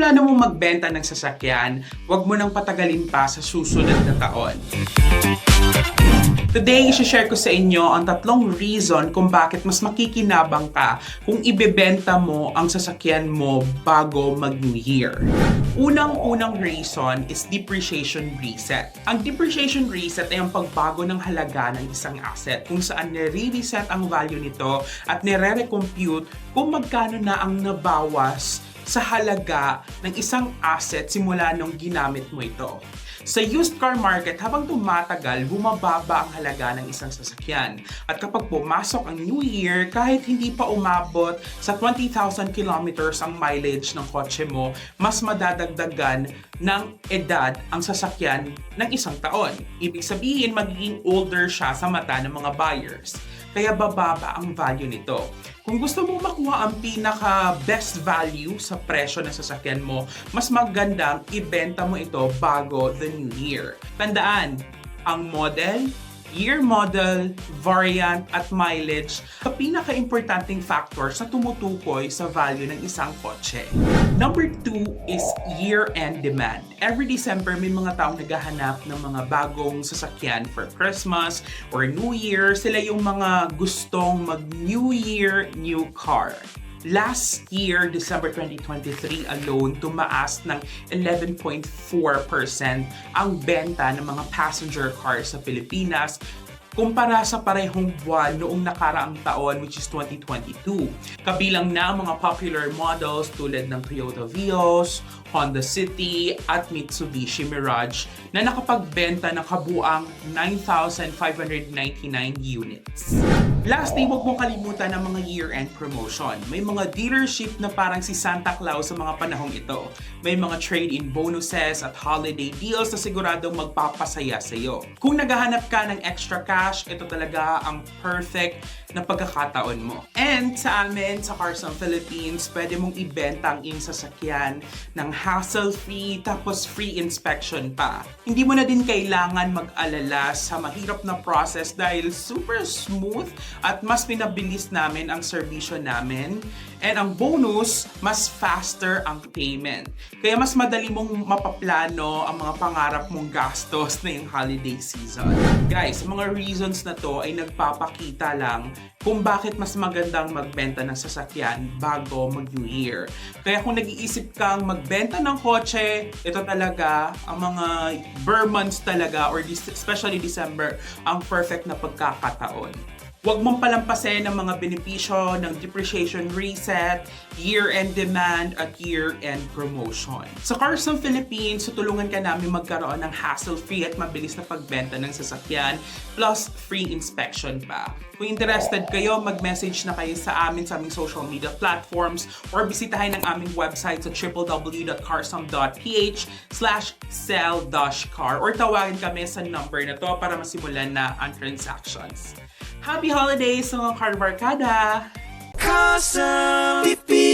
plano mo magbenta ng sasakyan, huwag mo nang patagalin pa sa susunod na taon. Today, isi-share ko sa inyo ang tatlong reason kung bakit mas makikinabang ka kung ibebenta mo ang sasakyan mo bago mag-New Year. Unang-unang reason is depreciation reset. Ang depreciation reset ay ang pagbago ng halaga ng isang asset kung saan nire-reset ang value nito at nire-recompute kung magkano na ang nabawas sa halaga ng isang asset simula nung ginamit mo ito. Sa used car market, habang tumatagal, bumababa ang halaga ng isang sasakyan. At kapag pumasok ang New Year, kahit hindi pa umabot sa 20,000 kilometers ang mileage ng kotse mo, mas madadagdagan ng edad ang sasakyan ng isang taon. Ibig sabihin, magiging older siya sa mata ng mga buyers. Kaya bababa ang value nito. Kung gusto mo makuha ang pinaka best value sa presyo ng sasakyan mo, mas magandang ibenta mo ito bago the new year. Tandaan, ang model, year model, variant, at mileage ang pinaka-importanting factors na tumutukoy sa value ng isang kotse. Number two is year-end demand. Every December, may mga taong naghahanap ng mga bagong sasakyan for Christmas or New Year. Sila yung mga gustong mag-New Year, new car. Last year, December 2023 alone, tumaas ng 11.4% ang benta ng mga passenger cars sa Pilipinas kumpara sa parehong buwan noong nakaraang taon which is 2022. Kabilang na ang mga popular models tulad ng Toyota Vios, Honda City at Mitsubishi Mirage na nakapagbenta ng kabuang 9,599 units. Lastly, huwag mong kalimutan ang mga year-end promotion. May mga dealership na parang si Santa Claus sa mga panahong ito. May mga trade-in bonuses at holiday deals na siguradong magpapasaya sa iyo. Kung naghahanap ka ng extra cash, ito talaga ang perfect na pagkakataon mo. And sa amin, sa Carson Philippines, pwede mong ibenta ang iyong sasakyan ng hassle-free tapos free inspection pa. Hindi mo na din kailangan mag-alala sa mahirap na process dahil super smooth at mas pinabilis namin ang serbisyo namin. And ang bonus, mas faster ang payment. Kaya mas madali mong mapaplano ang mga pangarap mong gastos na yung holiday season. Guys, mga reasons na to ay nagpapakita lang kung bakit mas magandang magbenta ng sasakyan bago mag-New Year. Kaya kung nag-iisip kang magbenta ng kotse, ito talaga, ang mga Burr months talaga, or especially December, ang perfect na pagkakataon. Huwag mong palampasin ang mga benepisyo ng depreciation reset, year-end demand, at year-end promotion. Sa Carson Philippines, tutulungan ka namin magkaroon ng hassle-free at mabilis na pagbenta ng sasakyan, plus free inspection pa. Kung interested kayo, mag-message na kayo sa amin sa aming social media platforms or bisitahin ang aming website sa www.carsom.ph slash sell-car or tawagin kami sa number na to para masimulan na ang transactions. Happy holidays sa mga car barkada! Awesome. Beep beep.